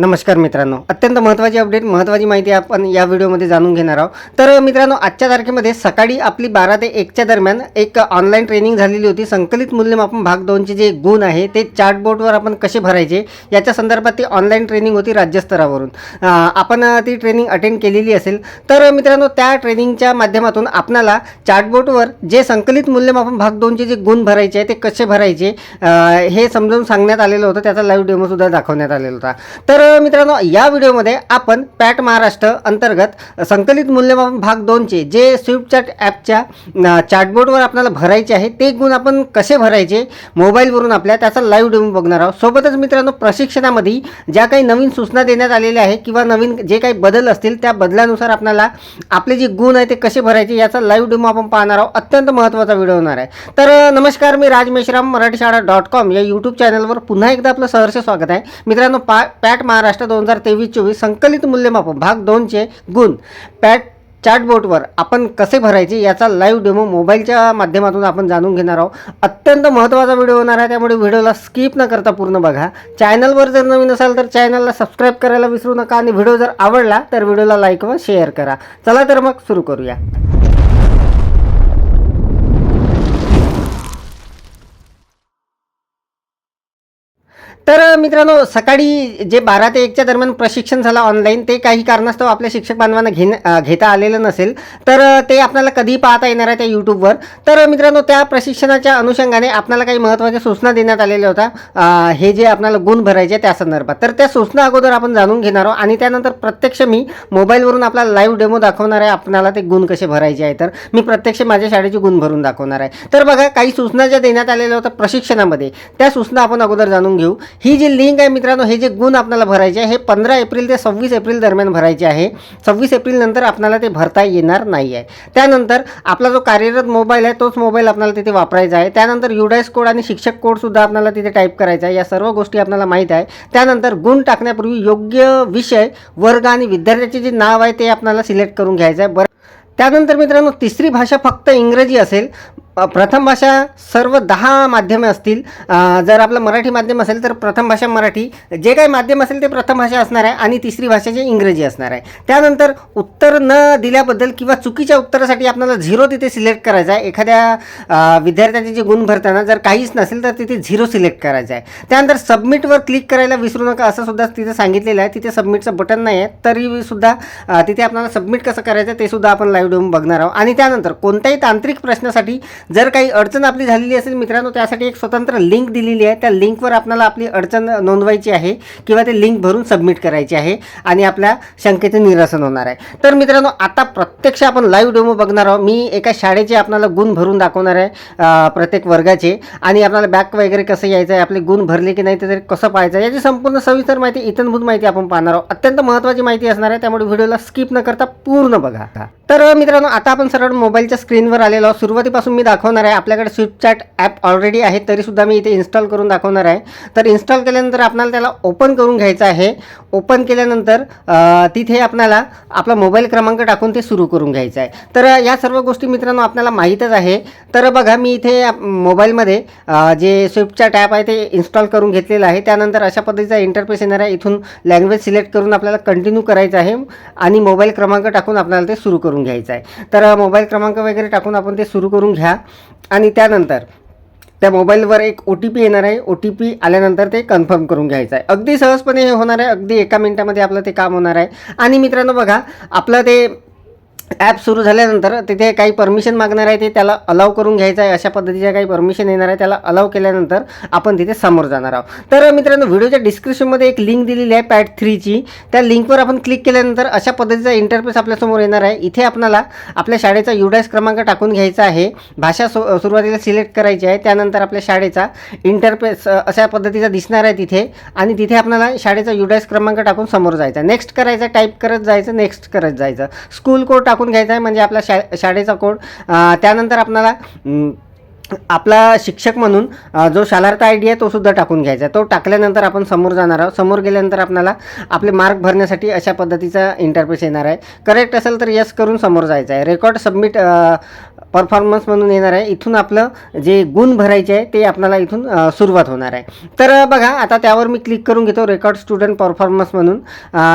नमस्कार मित्रांनो. अत्यंत महत्त्वाची अपडेट महत्त्वाची माहिती आपण या व्हिडिओमध्ये जाणून घेणार आहोत. तर मित्रांनो आजच्या तारखेमध्ये सकाळी आपली बारा ते एकच्या दरम्यान एक ऑनलाईन ट्रेनिंग झालेली होती. संकलित मूल्यमापन भाग दोनचे जे गुण आहे ते चार्टबोर्डवर आपण कसे भरायचे याच्या संदर्भात ती ऑनलाईन ट्रेनिंग होती राज्यस्तरावरून आपण ती ट्रेनिंग अटेंड केलेली असेल. तर मित्रांनो त्या ट्रेनिंगच्या माध्यमातून आपणाला चार्टबोर्डवर जे संकलित मूल्यमापन भाग दोनचे जे गुण भरायचे आहे ते कसे भरायचे हे समजावून सांगण्यात आलेलं होतं. त्याचा लाईव्ह डेमोसुद्धा दाखवण्यात आलेला होता. तर मित्रांनो या व्हिडिओमध्ये आपण पॅट महाराष्ट्र अंतर्गत संकलित मूल्यमापन भाग दोनचे जे स्विफ्ट ॲपच्या चॅटबोर्डवर आपल्याला भरायचे आहे ते गुण आपण कसे भरायचे मोबाईलवरून आपल्या त्याचा लाईव्ह डेमो बघणार आहोत. सोबतच मित्रांनो प्रशिक्षणामध्ये ज्या काही नवीन सूचना देण्यात आलेल्या आहे किंवा नवीन जे काही बदल असतील त्या बदलानुसार आपल्याला आपले जे गुण आहे ते कसे भरायचे याचा लाईव्ह डेमो आपण पाहणार आहोत. अत्यंत महत्त्वाचा व्हिडिओ होणार आहे. तर नमस्कार मी राज मेश्राम मराठी शाळा डॉट कॉम या यूट्यूब चॅनलवर पुन्हा एकदा आपलं सहर्ष स्वागत आहे. मित्रांनो पा पॅट महाराष्ट्र दोन हजार तेवीस चोवीस संकलित मूल्यमापन भाग दोनचे गुण. पॅट चॅटबोटवर आपण कसे भरायचे याचा लाईव्ह डेमो मोबाईलच्या माध्यमातून आपण जाणून घेणार आहोत. अत्यंत महत्त्वाचा व्हिडिओ होणार आहे त्यामुळे व्हिडिओला स्किप न करता पूर्ण बघा. चॅनलवर जर नवीन असाल तर चॅनलला सबस्क्राईब करायला विसरू नका आणि व्हिडिओ जर आवडला तर व्हिडिओला लाईक व शेअर करा. चला तर मग सुरू करूया. तर मित्रांनो सकाळी जे बारा ते एकच्या दरम्यान प्रशिक्षण झालं ऑनलाईन ते काही कारणास्तव आपल्या शिक्षक बांधवांना घेण घेता आलेलं नसेल. तर ते आपल्याला कधी पाहता येणार आहे त्या यूट्यूबवर तर मित्रांनो त्या प्रशिक्षणाच्या अनुषंगाने आपल्याला काही महत्त्वाच्या सूचना देण्यात आलेल्या होत्या. हे जे आपल्याला गुण भरायचे आहे त्या संदर्भात. तर त्या सूचना अगोदर आपण जाणून घेणार आहोत आणि त्यानंतर प्रत्यक्ष मी मोबाईलवरून आपला लाईव्ह डेमो दाखवणार आहे. आपल्याला ते गुण कसे भरायचे आहे तर मी प्रत्यक्ष माझ्या शाळेचे गुण भरून दाखवणार आहे. तर बघा काही सूचना ज्या देण्यात आलेल्या होत्या प्रशिक्षणामध्ये त्या सूचना आपण अगोदर जाणून घेऊ. ही जी लिंक आहे मित्रांनो हे जे गुण आपल्याला भरायचे आहे हे पंधरा एप्रिल ते सव्वीस एप्रिल दरम्यान भरायचे आहे. सव्वीस एप्रिलनंतर आपल्याला ते भरता येणार नाही आहे. त्यानंतर आपला जो कार्यरत मोबाईल आहे तोच मोबाईल आपल्याला तिथे वापरायचा आहे. त्यानंतर युडायस कोड आणि शिक्षक कोडसुद्धा आपल्याला तिथे टाईप करायचा आहे. या सर्व गोष्टी आपल्याला माहीत आहे. त्यानंतर गुण टाकण्यापूर्वी योग्य विषय वर्ग आणि विद्यार्थ्याचे जे नाव आहे ते आपल्याला सिलेक्ट करून घ्यायचं आहे. बरं. त्यानंतर मित्रांनो तिसरी भाषा फक्त इंग्रजी असेल. प्रथम भाषा सर्व दहा माध्यमे असतील. जर आपलं मराठी माध्यम असेल तर प्रथम भाषा मराठी. जे काही माध्यम असेल ते प्रथम भाषा असणार आहे आणि तिसरी भाषा जी इंग्रजी असणार आहे. त्यानंतर उत्तर न दिल्याबद्दल किंवा चुकीच्या उत्तरासाठी आपल्याला झिरो तिथे सिलेक्ट करायचा आहे. एखाद्या विद्यार्थ्याचे जे गुण भरताना जर काहीच नसेल तर तिथे झिरो सिलेक्ट करायचं आहे. त्यानंतर सबमिटवर क्लिक करायला विसरू नका असं सुद्धा तिथे सांगितलेलं आहे. तिथे सबमिटचं बटन नाही आहे. तरी सुद्धा तिथे आपल्याला सबमिट कसं करायचं ते सुद्धा आपण लाईव्ह डेऊन बघणार आहोत. आणि त्यानंतर कोणत्याही तांत्रिक प्रश्नासाठी जर काही अडचण आपली झालेली असेल मित्रांनो त्यासाठी एक स्वतंत्र लिंक दिलेली आहे. त्या लिंकवर आपल्याला आपली अडचण नोंदवायची आहे किंवा ते लिंक भरून सबमिट करायची आहे आणि आपल्या शंकेचे निरसन होणार आहे. तर मित्रांनो आता प्रत्यक्ष आपण लाईव्ह डेमो बघणार आहोत. मी एका शाळेचे आपल्याला गुण भरून दाखवणार आहे प्रत्येक वर्गाचे. आणि आपल्याला बॅक वगैरे कसं यायचं आहे आपले गुण भरले की नाही ते कसं पाहायचं आहे याची संपूर्ण सविस्तर माहिती इतनभूत माहिती आपण पाहणार आहोत. अत्यंत महत्त्वाची माहिती असणार आहे त्यामुळे व्हिडिओला स्किप न करता पूर्ण बघा. तर मित्रांनो आता आपण सरळ मोबाईलच्या स्क्रीनवर आलेलो आहोत. सुरुवातीपासून मी दाखवणार आहे. आपल्याकडे स्विफ्ट चॅट ॲप ऑलरेडी आहे तरीसुद्धा मी इथे इन्स्टॉल करून दाखवणार आहे. तर इन्स्टॉल केल्यानंतर आपल्याला त्याला ओपन करून घ्यायचं आहे. ओपन केल्यानंतर तिथे आपल्याला आपला मोबाईल क्रमांक टाकून ते सुरू करून घ्यायचं आहे. तर या सर्व गोष्टी मित्रांनो आपल्याला माहीतच आहे. तर बघा मी इथे मोबाईलमध्ये जे स्विफ्ट चॅट ॲप आहे ते इन्स्टॉल करून घेतलेलं आहे. त्यानंतर अशा पद्धतीचा इंटरफेस येणार आहे. इथून लँग्वेज सिलेक्ट करून आपल्याला कंटिन्यू करायचं आहे आणि मोबाईल क्रमांक टाकून आपल्याला ते सुरू करून घ्यायचं आहे. तर मोबाईल क्रमांक वगैरे टाकून आपण ते सुरू करून घ्या. आणि त्यानंतर त्या मोबाईलवर एक ओ टी पी येणार आहे. ओ टी पी आल्यानंतर ते कन्फर्म करून घ्यायचं आहे. अगदी सहजपणे हे होणार आहे. अगदी एका मिनटामध्ये आपलं ते काम होणार आहे. आणि मित्रांनो बघा आपलं ते ॲप सुरू झाल्यानंतर तिथे काही परमिशन मागणार आहे ते त्याला अलाव करून घ्यायचं आहे. अशा पद्धतीच्या काही परमिशन येणार आहे त्याला अलाव केल्यानंतर आपण तिथे समोर जाणार आहोत. तर मित्रांनो व्हिडिओच्या डिस्क्रिप्शनमध्ये एक लिंक दिलेली आहे पॅट थ्रीची त्या लिंकवर आपण क्लिक केल्यानंतर अशा पद्धतीचा इंटरफेस आपल्यासमोर येणार आहे. इथे आपणाला आपल्या शाळेचा युडायस क्रमांक टाकून घ्यायचा आहे. भाषा सु सुरुवातीला सिलेक्ट करायची आहे. त्यानंतर आपल्या शाळेचा इंटरफेस अशा पद्धतीचा दिसणार आहे तिथे. आणि तिथे आपल्याला शाळेचा युडायस क्रमांक टाकून समोर जायचा नेक्स्ट करायचं टाईप करत जायचं नेक्स्ट करत जायचं. स्कूल कोड टाकून टाकून घ्यायचा आहे म्हणजे आपला शा शाळेचा कोड. त्यानंतर आपणाला आपला शिक्षक म्हणून जो शालार्थ आय डी आहे तो सुद्धा टाकून घ्यायचा आहे. तो टाकल्यानंतर आपण समोर जाणार आहोत. समोर गेल्यानंतर आपल्याला आपले मार्क भरण्यासाठी अशा पद्धतीचा इंटरफेस येणार आहे. करेक्ट असेल तर यस करून समोर जायचं आहे. रेकॉर्ड सबमिट परफॉर्मन्स म्हणून येणार आहे. इथून आपलं जे गुण भरायचे आहे ते आपल्याला इथून सुरुवात होणार आहे. तर बघा आता त्यावर मी क्लिक करून घेतो रेकॉर्ड स्टुडंट परफॉर्मन्स म्हणून.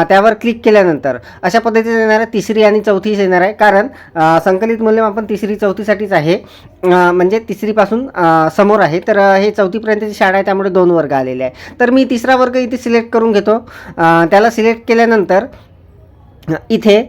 त्यावर क्लिक केल्यानंतर अशा पद्धतीने येणार आहे तिसरी आणि चौथीच येणार आहे. कारण संकलित मूल्यमापन तिसरी चौथीसाठीच आहे. म्हणजे तिसरीपासून समोर आहे. तर हे चौथीपर्यंतची शाळा आहे त्यामुळे दोन वर्ग आलेले आहे. तर मी तिसरा वर्ग इथे सिलेक्ट करून घेतो. त्याला सिलेक्ट केल्यानंतर इथे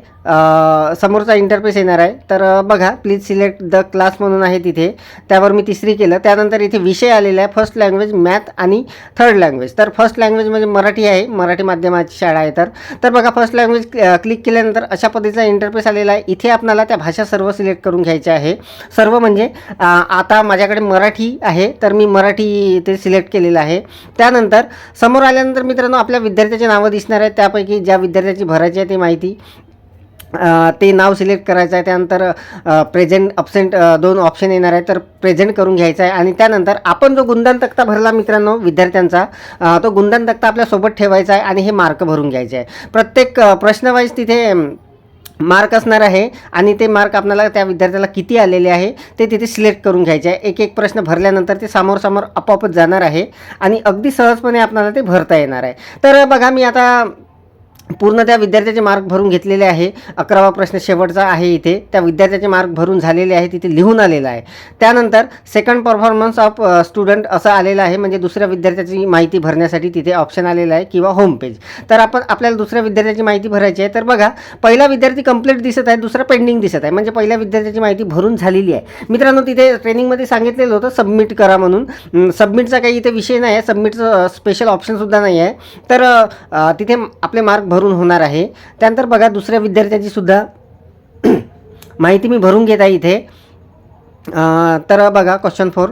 समोरचा इंटरफेस येणार आहे. तर बघा प्लीज सिलेक्ट द क्लास म्हणून आहे तिथे. त्यावर मी तिसरी केलं. त्यानंतर इथे विषय आलेला आहे. फर्स्ट लँग्वेज मॅथ आणि थर्ड लँग्वेज तर फर्स्ट लँग्वेज म्हणजे मराठी आहे. मराठी माध्यमाची शाळा आहे तर. तर बघा फर्स्ट लँग्वेज क्लिक केल्यानंतर अशा पद्धतीचा इंटरफेस आलेला आहे. इथे आपल्याला त्या भाषा सर्व सिलेक्ट करून घ्यायच्या आहे. सर्व म्हणजे आता माझ्याकडे मराठी आहे. तर मी मराठी इथे सिलेक्ट केलेलं आहे. त्यानंतर समोर आल्यानंतर मित्रांनो आपल्या विद्यार्थ्याचे नावं दिसणार आहेत. त्यापैकी ज्या विद्यार्थ्याची भरायची आहे ती माहिती. ते नाव सिलेक्ट करायचं आहे त्यानंतर प्रेझेंट अब्सेंट दोन ऑप्शन येणार आहे तर प्रेझेंट करून घ्यायचा आहे आणि त्यानंतर आपण जो गुंदान तक्ता भरला मित्रांनो विद्यार्थ्यांचा तो गुंदान तक्ता आपल्यासोबत ठेवायचा आहे आणि हे मार्क भरून घ्यायचे आहे प्रत्येक प्रश्नवाईज तिथे मार्क असणार आहे आणि ते मार्क आपल्याला त्या विद्यार्थ्याला किती आलेले आहे ते तिथे सिलेक्ट करून घ्यायचे आहे एक एक प्रश्न भरल्यानंतर ते समोर समोर आपोआपच जाणार आहे आणि अगदी सहजपणे आपल्याला ते भरता येणार आहे. तर बघा मी आता पूर्ण त्या विद्यार्थ्याचे मार्क भरून घेतलेले आहे. अकरावा प्रश्न शेवटचा आहे इथे. त्या विद्यार्थ्याचे मार्क भरून झालेले आहे तिथे लिहून आलेलं आहे. त्यानंतर सेकंड परफॉर्मन्स ऑफ स्टुडंट असं आलेलं आहे. म्हणजे दुसऱ्या विद्यार्थ्याची माहिती भरण्यासाठी तिथे ऑप्शन आलेलं आहे किंवा होम पेज तर आपण आपल्याला दुसऱ्या विद्यार्थ्याची माहिती भरायची आहे. तर बघा पहिला विद्यार्थी कंप्लीट दिसत आहे दुसरा पेंडिंग दिसत आहे. म्हणजे पहिल्या विद्यार्थ्याची माहिती भरून झालेली आहे. मित्रांनो तिथे ट्रेनिंगमध्ये सांगितलेलं होतं सबमिट करा म्हणून. सबमिटचा काही इथे विषय नाही आहे. सबमिटचं स्पेशल ऑप्शनसुद्धा नाही आहे. तर तिथे आपले मार्क भरून होणार आहे. त्यानंतर बघा दुसऱ्या विद्यार्थ्याची सुद्धा माहिती मी भरून घेत आहे इथे. तर बघा क्वेश्चन फोर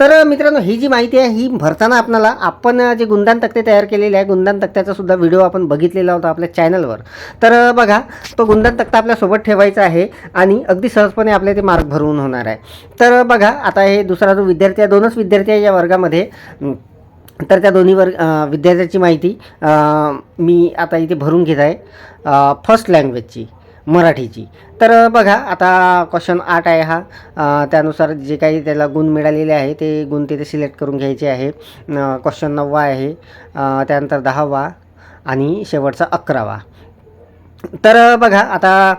तर मित्रांनो ही जी माहिती आहे ही भरताना आपणाला आपण जे गुंदान तक्ते तयार केलेले आहे गुंदान तक्त्याचा सुद्धा व्हिडिओ आपण बघितलेला होता आपल्या चॅनलवर तर बघा तो गुंदान तक्ता आपल्यासोबत ठेवायचा आहे आणि अगदी सहजपणे आपले ते मार्क भरून होणार आहे. तर बघा आता हे दुसरा जो विद्यार्थी आहे दोनच विद्यार्थी आहे या वर्गामध्ये. तर त्या दोन्ही वर्ग विद्यार्थ्याची माहिती मी आता इथे भरून घेत आहे. फर्स्ट लँग्वेजची मराठीची. तर बघा आता क्वेश्चन आठ आहे हा. त्यानुसार जे काही त्याला गुण मिळालेले आहे ते गुण तिथे सिलेक्ट करून घ्यायचे आहे. क्वेश्चन नववा आहे. त्यानंतर दहावा आणि शेवटचा अकरावा. तर बघा आता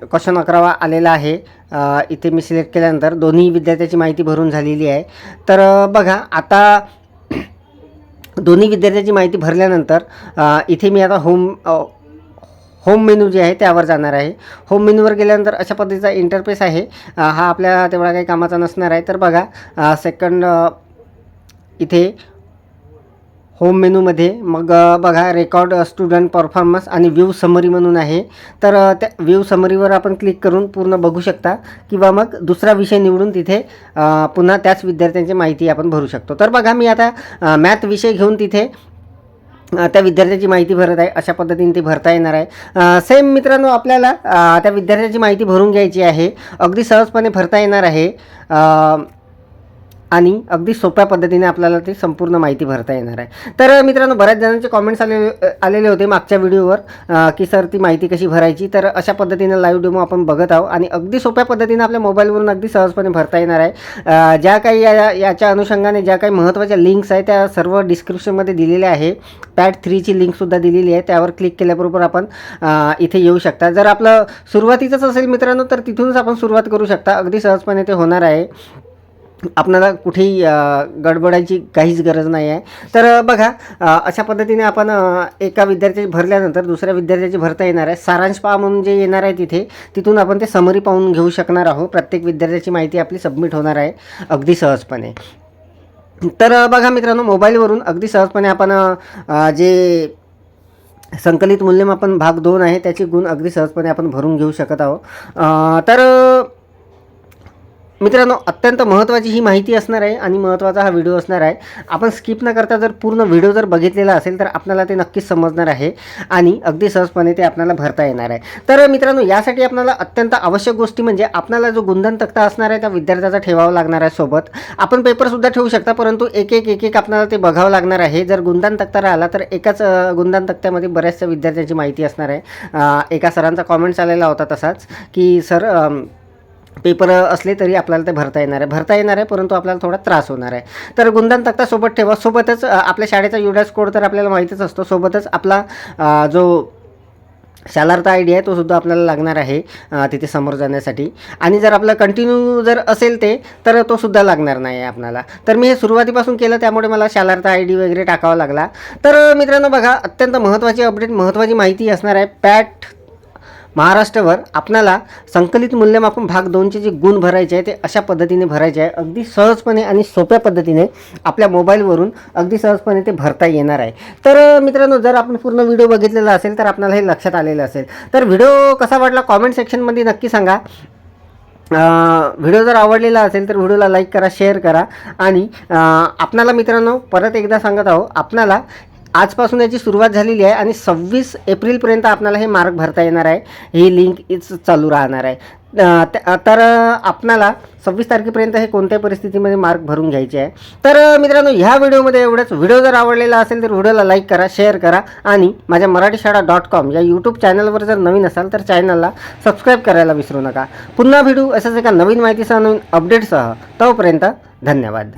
क्वेश्चन अकरावा आलेला आहे. इथे मी सिलेक्ट केल्यानंतर दोन्ही विद्यार्थ्याची माहिती भरून झालेली आहे. तर बघा आता दोन्ही विद्यार्थ्याची माहिती भरल्यानंतर इथे मी आता होम होम मेनू जे आहे त्यावर जाणार आहे. होम मेनूवर गेल्यानंतर अशा पद्धतीचा इंटरफेस आहे. हा आपल्या तेवढा काही कामाचा नसणार आहे. तर बघा सेकंड इथे होम मेनूमध्ये मग बघा रेकॉर्ड स्टुडंट परफॉर्मन्स आणि व्ह्यू समरी म्हणून आहे. तर त्या व्ह्यू समरीवर आपण क्लिक करून पूर्ण बघू शकता. किंवा मग दुसरा विषय निवडून तिथे पुन्हा त्याच विद्यार्थ्यांची माहिती आपण भरू शकतो. तर बघा मी आता मॅथ विषय घेऊन तिथे त्या विद्यार्थ्याची माहिती भरत आहे. अशा पद्धतीने ती भरता येणार आहे. सेम मित्रांनो आपल्याला त्या विद्यार्थ्याची माहिती भरून घ्यायची आहे. अगदी सहजपणे भरता येणार आहे. आणि अगदी सोप्या पद्धतीने आपल्याला ती संपूर्ण माहिती भरता येणार आहे. तर मित्रांनो बऱ्याच जणांचे कॉमेंट्स आले आलेले होते मागच्या व्हिडिओवर की सर ती माहिती कशी भरायची? तर अशा पद्धतीने लाईव्ह डेमो आपण बघत आहोत आणि अगदी सोप्या पद्धतीने आपल्या मोबाईलवरून अगदी सहजपणे भरता येणार आहे. ज्या काही या याच्या अनुषंगाने ज्या काही महत्त्वाच्या लिंक्स आहेत त्या सर्व डिस्क्रिप्शनमध्ये दिलेल्या आहे. पॅड थ्रीची लिंकसुद्धा दिलेली आहे. त्यावर क्लिक केल्याबरोबर आपण इथे येऊ शकता. जर आपलं सुरुवातीचंच असेल मित्रांनो तर तिथूनच आपण सुरुवात करू शकता. अगदी सहजपणे ते होणार आहे. आपणाला कुठेही गडबडायची काहीच गरज नाही आहे तर बघा अशा पद्धतीने आपण एका विद्यार्थ्याची भरल्यानंतर दुसऱ्या विद्यार्थ्याची भरता येणार आहे. सारांश पहा म्हणून जे येणार आहे तिथे तिथून आपण ते समरी पाहून घेऊ शकणार आहोत. प्रत्येक विद्यार्थ्याची माहिती आपली सबमिट होणार आहे अगदी सहजपणे. तर बघा मित्रांनो मोबाईलवरून अगदी सहजपणे आपण जे संकलित मूल्यमापन भाग दोन आहे त्याचे गुण अगदी सहजपणे आपण भरून घेऊ शकत आहोत. तर मित्रांनो अत्यंत महत्त्वाची ही माहिती असणार आहे आणि महत्त्वाचा हा व्हिडिओ असणार आहे. आपण स्किप न करता जर पूर्ण व्हिडिओ जर बघितलेला असेल तर आपल्याला ते नक्कीच समजणार आहे आणि अगदी सहजपणे ते आपल्याला भरता येणार आहे. तर मित्रांनो यासाठी आपल्याला अत्यंत आवश्यक गोष्टी म्हणजे आपल्याला जो गुंधन तक्ता असणार आहे त्या विद्यार्थ्याचा ठेवावा लागणार आहे सोबत. आपण पेपरसुद्धा ठेवू शकता परंतु एक एक एक एक आपल्याला ते बघावं लागणार आहे. जर गुंदान तक्ता राहिला तर एकाच गुंदान तक्त्यामध्ये बऱ्याचशा विद्यार्थ्यांची माहिती असणार आहे. एका सरांचा कॉमेंट्स आलेला होता तसाच की सर पेपर असले तरी आपल्याला ते भरता येणार आहे. भरता येणार आहे परंतु आपल्याला थोडा त्रास होणार आहे. तर गुणदान तक्ता सोबत ठेवा. सोबतच आपल्या शाळेचा युडॅस कोड तर आपल्याला माहितीच असतो. सोबतच आपला जो शालार्थ आय डी आहे तो सुद्धा आपल्याला लागणार आहे तिथे समोर जाण्यासाठी. आणि जर आपलं कंटिन्यू जर असेल ते तर तो सुद्धा लागणार नाही आहे आपल्याला. तर मी हे सुरुवातीपासून केलं त्यामुळे मला शालार्थ आय डी वगैरे टाकावा लागला. तर मित्रांनो बघा अत्यंत महत्त्वाची अपडेट महत्त्वाची माहिती असणार आहे. पॅट महाराष्ट्रावर आपणाला संकलित मूल्यमापन भाग दोनचे जे गुण भरायचे आहे ते अशा पद्धतीने भरायचे आहे. अगदी सहजपणे आणि सोप्या पद्धतीने आपल्या मोबाईलवरून अगदी सहजपणे ते भरता येणार आहे. तर मित्रांनो जर आपण पूर्ण व्हिडिओ बघितलेला असेल तर आपल्याला हे लक्षात आलेलं असेल. तर व्हिडिओ कसा वाटला कॉमेंट सेक्शनमध्ये नक्की सांगा. व्हिडिओ जर आवडलेला असेल तर व्हिडिओला लाईक करा शेअर करा. आणि आपणाला मित्रांनो परत एकदा सांगत आहो आपणाला आजपासून याची सुरुवात झालेली आहे आणि सव्वीस एप्रिलपर्यंत आपल्याला हे मार्क भरता येणार आहे. ही लिंक इच चालू राहणार आहे. तर आपणाला सव्वीस तारखेपर्यंत हे कोणत्याही परिस्थितीमध्ये मार्क भरून घ्यायचे आहे. तर मित्रांनो ह्या व्हिडिओमध्ये एवढंच. व्हिडिओ जर आवडलेला असेल तर व्हिडिओला लाईक करा शेअर करा आणि माझ्या मराठी शाळा डॉट कॉम या यूट्यूब चॅनलवर जर नवीन असाल तर चॅनलला सबस्क्राईब करायला विसरू नका. पुन्हा भेटू असंच एका नवीन माहितीसह नवीन अपडेटसह तोपर्यंत धन्यवाद.